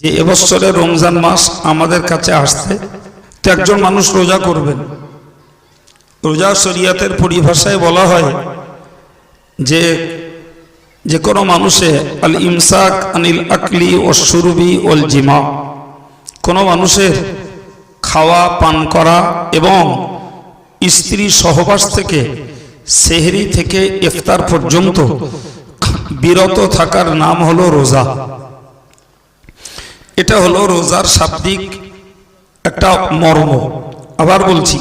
যে এবছরে রমজান মাস আমাদের কাছে আসছে, তো একজন মানুষ রোজা করবেন। রোজা শরিয়াতের পরিভাষায় বলা হয় যে যে কোনো মানুষে আল ইমসাক আনিল আকলি ও সুরবি ওল জিমা। কোনো মানুষের খাওয়া, পান করা এবং স্ত্রী সহবাস থেকে, সেহরি থেকে ইফতার পর্যন্ত বিরত থাকার নাম হলো রোজা। এটা হলো রোজার শাব্দিক একটা মর্ম। আবার বলছি,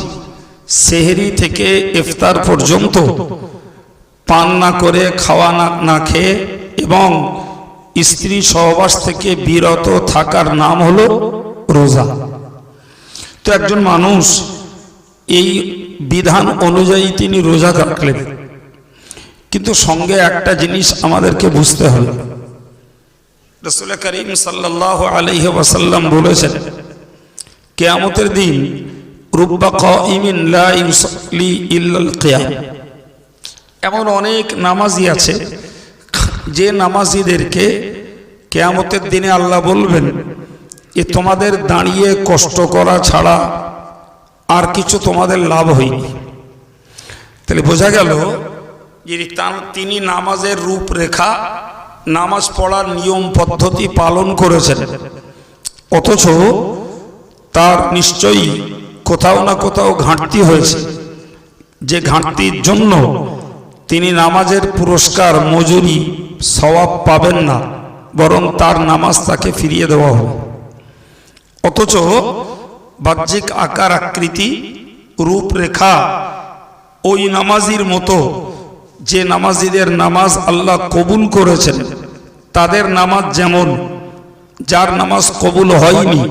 সেহরি থেকে ইফতার পর্যন্ত পান না করে, খাওয়া না না খেয়ে এবং স্ত্রী সহবাস থেকে বিরত থাকার নাম হলো রোজা। তো একজন মানুষ এই বিধান অনুযায়ী তিনি রোজা রাখলেন। কিন্তু সঙ্গে একটা জিনিস আমাদেরকে বুঝতে হবে। রসুল করিম সাল্লাহ আলহি ওয়াসাল্লাম বলেছেন, কেয়ামতের দিন কিয়াম। এমন অনেক নামাজি আছে, যে নামাজিদেরকে কেয়ামতের দিনে আল্লাহ বলবেন যে তোমাদের দাঁড়িয়ে কষ্ট করা ছাড়া আর কিছু তোমাদের লাভ হয়নি। তাহলে বোঝা গেল যে তিনি নামাজের রূপরেখা নামাজ পড়ার নিয়ম, পদ্ধতি পালন করেছেন। অথচ তার নিশ্চয়ই কোথাও না কোথাও ঘাটতি হয়েছে। যে ঘাটতির জন্য তিনি নামাজের পুরস্কার, মজুরি, সওয়াব পাবেন না, বরং তার নামাজ তাকে ফিরিয়ে দেওয়া হবে। অথচ বাহ্যিক আকার, আকৃতি, রূপরেখা ওই নামাজির মতো যে নামাজিদের নামাজ আল্লাহ কবুল করেছেন, তাদের নামাজ যেমন, যার নামাজ কবুল হয়নি,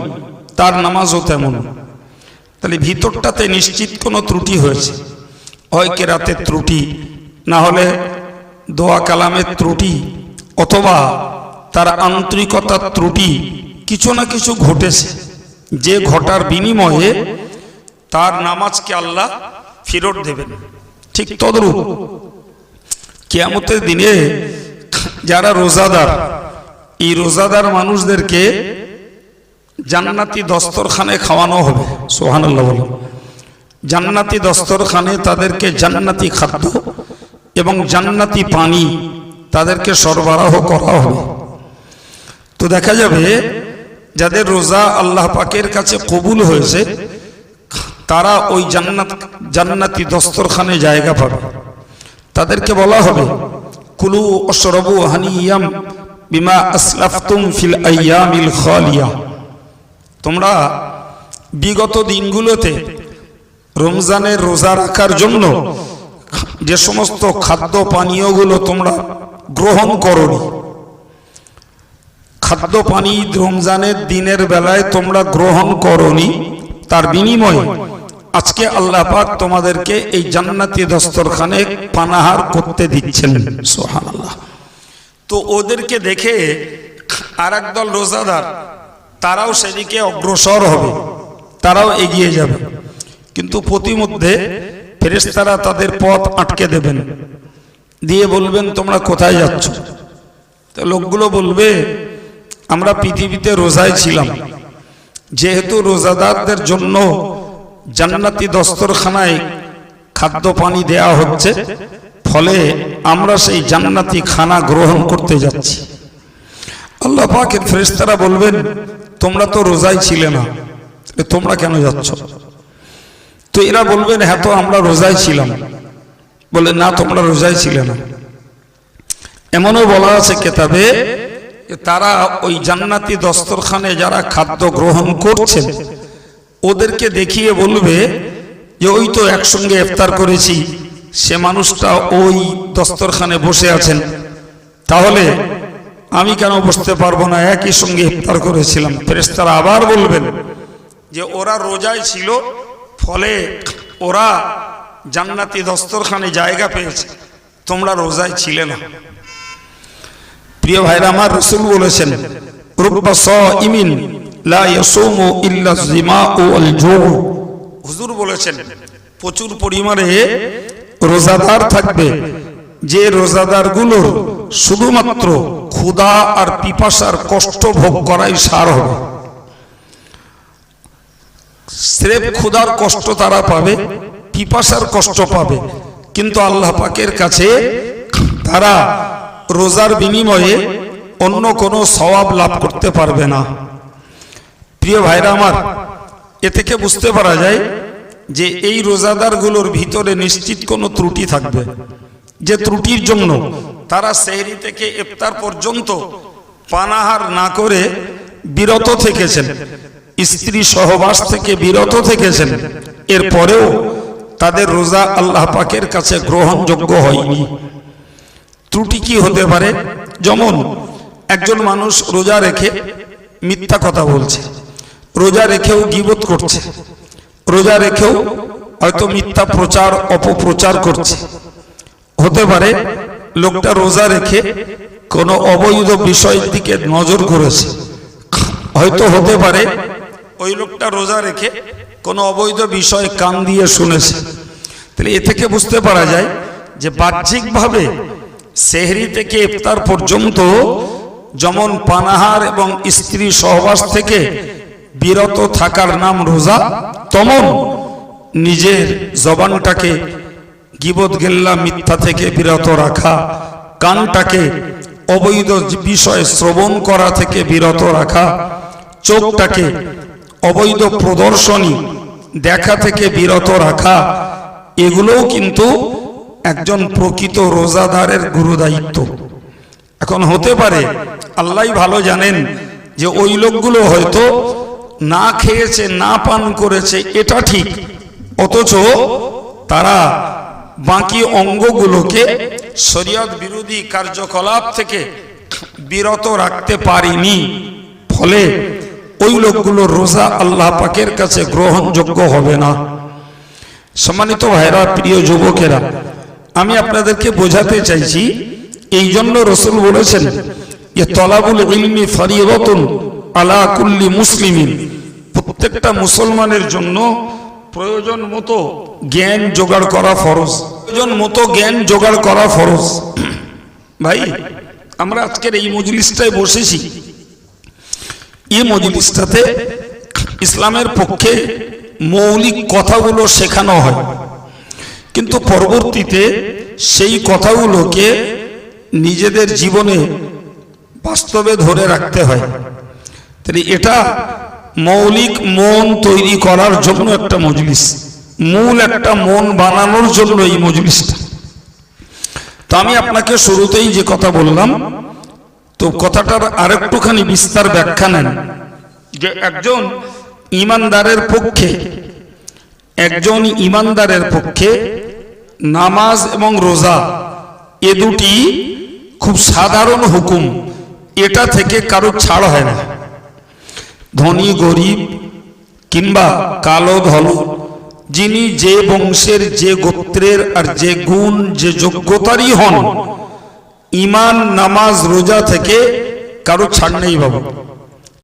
তার নামাজও তেমন। তাহলে ভিতরটাতে নিশ্চিত কোনো ত্রুটি হয়েছে? হয় কেরাতের ত্রুটি, না হলে দোয়া কালামের ত্রুটি, অথবা তার আন্তরিকতার ত্রুটি কিছু না কিছু ঘটেছে, যে ঘটার বিনিময়ে তার নামাজকে আল্লাহ ফেরত দেবেন। ঠিক তদরূপ কেয়ামতের দিনে যারা রোজাদার, এই রোজাদার মানুষদেরকে জান্নাতি দস্তরখানে খাওয়ানো হবে। সোহানুল্লাহ বলে। জান্নাতি দস্তরখানে তাদেরকে জান্নাতি খাদ্য এবং জান্নাতি পানি তাদেরকে সরবরাহ করা হবে। তো দেখা যাবে, যাদের রোজা আল্লাহ পাকের কাছে কবুল হয়েছে, তারা ওই জান্নাত, জান্নাতি দস্তরখানে জায়গা পাবে। তাদেরকে বলা হবে, কুলু অশরবু হানিয়াম বিমা আসলাফতুম ফিল আইয়ামিল খালিয়া। তোমরা বিগত দিনগুলোতে রমজানের রোজা রাখার জন্য যে সমস্ত খাদ্য পানীয়গুলো তোমরা গ্রহণ করনি, খাদ্য পানি রমজানের দিনের বেলায় তোমরা গ্রহণ করনি, তার বিনিময়ে আজকে আল্লাহ পাক তোমাদেরকে এই জান্নাতি দস্তরখানে পানাহার করতে দিচ্ছেন। সোহান আল্লাহ তো ওদেরকে দেখে আর দল রোজাদার, তারাও সেদিকে অগ্রসর হবে, তারাও এগিয়ে যাবে। কিন্তু প্রতিমধ্যে ফেরেশতারা তাদের পথ আটকে দেবেন। দিয়ে বলবেন, তোমরা কোথায় যাচ্ছ? তো লোকগুলো বলবে, আমরা পৃথিবীতে রোজায় ছিলাম। যেহেতু রোজাদারদের জন্য জান্নাতি দস্তরখানায় খাদ্য পানি দেয়া হচ্ছে, ফলে আমরা সেই জান্নাতি খানা গ্রহণ করতে যাচ্ছি। আল্লাহ পাকের ফেরেশতারা বলবেন, তোমরা তো রোজাই ছিলে না তোমরা কেন যাচ্ছ? তো এরা বলবেন হ্যাঁ তো, আমরা রোজাই ছিলাম। বলে, না, তোমরা রোজাই ছিলে না। এমনও বলা আছে কেতাবে তারা ওই জান্নাতি দস্তরখানে যারা খাদ্য গ্রহণ করছেন ওদেরকে দেখিয়ে বলবে যে ওই তো একসঙ্গে ইফতার করেছি, সে মানুষটা ওই দস্তরখানে বসে আছেন। তাহলে আমি কেন বসতে পারব না? একই সঙ্গে ইফতার করেছিলাম। ফেরেশতারা আবার বলবেন যে ওরা রোজায় ছিল, ফলে ওরা জান্নাতি দস্তরখানে জায়গা পেয়েছে। তোমরা রোজায় ছিলে না। প্রিয় ভাইরা, আমার রসুল বলেছেন, রুব্বা ইমিন হুজুর বলেছেন, প্রচুর পরিমাণে রোজাদার থাকবে। যে রোজাদারগুলোর শুধুমাত্র ক্ষুধা আর পিপাসার কষ্ট ভোগ করাই সার হবে। স্রেফ ক্ষুধার কষ্ট তারা পাবে, পিপাসার কষ্ট পাবে। কিন্তু আল্লাহ পাকের কাছে তারা রোজার বিনিময়ে অন্য কোনো সওয়াব লাভ করতে পারবে না। প্রিয় ভাইরা আমার, এ থেকে বুঝতে পারা যায় যে এই রোজাদারগুলোর ভিতরে নিশ্চিত কোনো ত্রুটি থাকবে। যে ত্রুটির জন্য তারা সেহরি থেকে ইফতার পর্যন্ত পানাহার না করে বিরত থেকেছেন। স্ত্রী সহবাস থেকে বিরত থেকেছেন। এরপরেও তাদের রোজা আল্লাহ পাকের কাছে গ্রহণযোগ্য হয়নি। ত্রুটি কি হতে পারে? যেমন, একজন মানুষ রোজা রেখে মিথ্যা কথা বলছে। রোজা রেখেও গিবত করছে। রোজা রেখেও হয়তো মিথ্যা প্রচার, অপপ্রচার করছে। হতে পারে লোকটা রোজা রেখে কোনো অবৈধ বিষয়ের দিকে নজর করেছে হয়তো হতে পারে ওই লোকটা রোজা রেখে কোনো অবৈধ বিষয় কান দিয়ে শুনেছে। তাহলে এ থেকে বুঝতে পারা যায় যে বাহ্যিকভাবে সেহরি থেকে ইফতার পর্যন্ত যেমন পানাহার এবং স্ত্রী সহবাস থেকে বিরত থাকার নাম রোজা, তমন নিজের জবানটাকে গিবত গেল্লা মিথ্যা থেকে বিরত রাখা, কানটাকে অবৈধ বিষয় শ্রবণ করা থেকে বিরত রাখা, চোখটাকে অবৈধ প্রদর্শনী দেখা থেকে বিরত রাখা, এগুলোও কিন্তু একজন প্রকৃত রোজাদারের গুরু দায়িত্ব এখন হতে পারে আল্লাহ ভালো জানেন যে ওই লোকগুলো হয়তো না খেয়েছে, না পান করেছে, এটা ঠিক। অথচ তারা বাকি অঙ্গগুলোকে শরীয়ত বিরোধী কার্যকলাপ থেকে বিরত রাখতে পারিনি। ফলে ওই লোকগুলো রোজা আল্লাহ পাকের কাছে গ্রহণযোগ্য হবে না। সম্মানিত ভাইরা প্রিয় যুবকেরা, আমি আপনাদেরকে বোঝাতে চাইছি এই জন্য রসুল বলেছেন যে তলাবুল ইলমি ফরিয়তন আলা কুল্লি মুসলিমিন। প্রত্যেকটা মুসলমানের জন্য প্রয়োজন মতো জ্ঞান জোগাড় করা ফরজ। প্রয়োজন মতো জ্ঞান জোগাড় করা ফরজ। ভাই, আমরা আজকের এই মজলিসটায় বসেছি। এই মজলিসটাতে ইসলামের পক্ষে মৌলিক কথাগুলো শেখানো হয়। কিন্তু পরবর্তীতে সেই কথাগুলোকে নিজেদের জীবনে বাস্তবে ধরে রাখতে হয়। তাহলে এটা মৌলিক মন তৈরি করার জন্য একটা মজলিস। মূল একটা মন বানানোর জন্য এই মজলিসটা। তো আমি আপনাকে শুরুতেই যে কথা বললাম, তো কথাটার আরেকটুখানি বিস্তার ব্যাখ্যা নেন। যে একজন ইমানদারের পক্ষে, একজন ইমানদারের পক্ষে নামাজ এবং রোজা এ দুটি খুব সাধারণ হুকুম। এটা থেকে কারও ছাড় হয় না। ধনী, গরিব কিংবা কালো ধল যিনি যে বংশের, যে গোত্রের আর যে গুণ, যে যোগ্যতারই হন ইমান নামাজ, রোজা থেকে কারও ছাড় নেই বাবু।